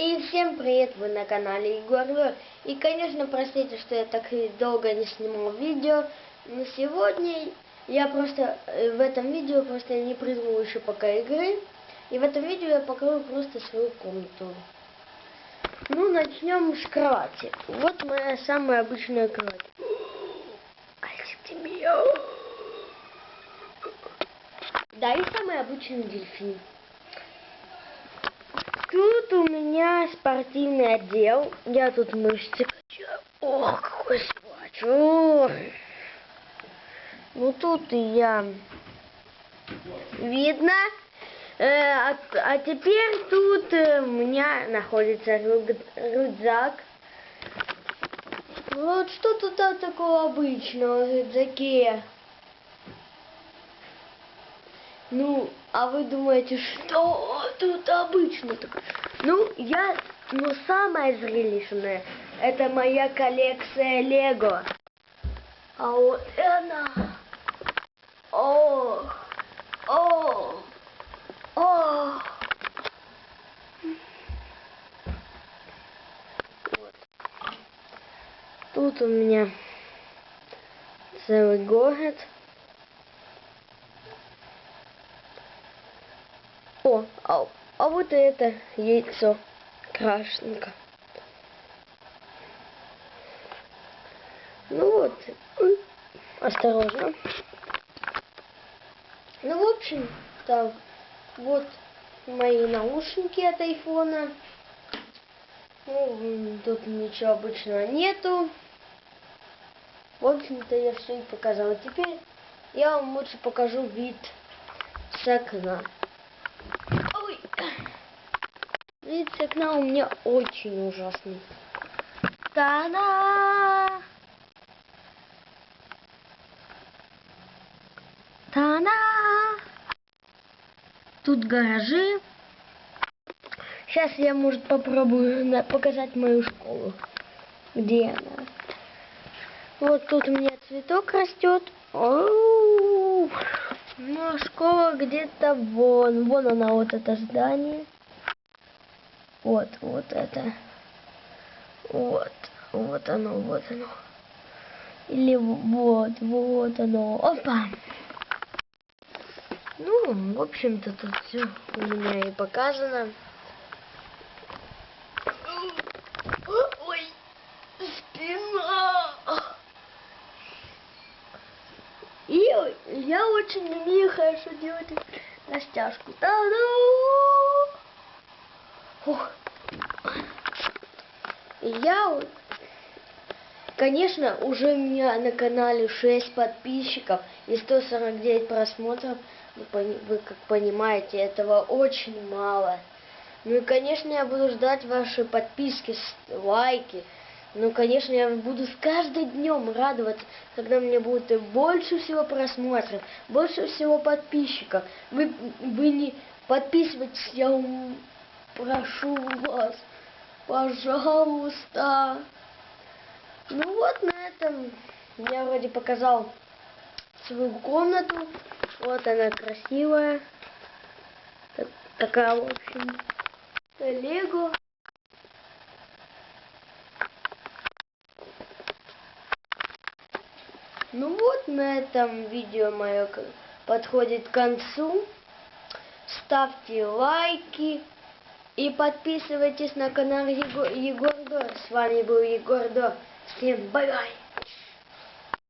И всем привет, вы на канале Егор Лёр. И, конечно, простите, что я так долго не снимал видео. Но сегодня я просто, э, в этом видео просто не придумал еще пока игры. И в этом видео я покажу просто свою комнату. Ну, начнем с кровати. Вот моя самая обычная кровать. Да, и самый обычный дельфин. Тут у меня спортивный отдел. Я тут мышцы качаю. Ох, какой спач. Ой. Ну тут я видно. Э, а, а теперь тут э, у меня находится рюк, рюкзак. Вот что тут такого обычного в рюкзаке? Ну, а вы думаете, что тут обычно так? Ну, я, ну, самое зрелищное, это моя коллекция Лего. А вот она. О, о, о. Тут у меня целый город. О, а, а вот это яйцо крашенка. Ну вот, осторожно. Ну, в общем, так, вот мои наушники от айфона. Ну, тут ничего обычного нету. В общем-то, я все и показала. Теперь я вам лучше покажу вид с окна. Вид с окна у меня очень ужасный. Та-да! Та-да! Тут гаражи. Сейчас я, может, попробую показать мою школу. Где она? Вот тут у меня цветок растет. Ну, а школа где-то вон. Вон она, вот это здание. Вот, вот это. Вот, вот оно, вот оно. Или вот, вот оно. Опа! Ну, в общем-то, тут все у меня и показано. Ой, спина! И я очень умею хорошо делать растяжку. Та-да! Я, конечно, уже у меня на канале 6 подписчиков и 149 просмотров. Вы, вы как понимаете, этого очень мало. Ну и, конечно, я буду ждать ваши подписки, лайки. Ну, конечно, я буду с каждым днем радоваться, когда мне будет больше всего просмотров, больше всего подписчиков. Вы, вы не подписывайтесь, я прошу вас, пожалуйста. Ну вот на этом я вроде показал свою комнату. Вот она красивая. Так, такая, в общем, Лего. Ну вот на этом видео мое подходит к концу. Ставьте лайки. И подписывайтесь на канал Егор, Егор Дор. С вами был Егор Дор. Всем бай-бай.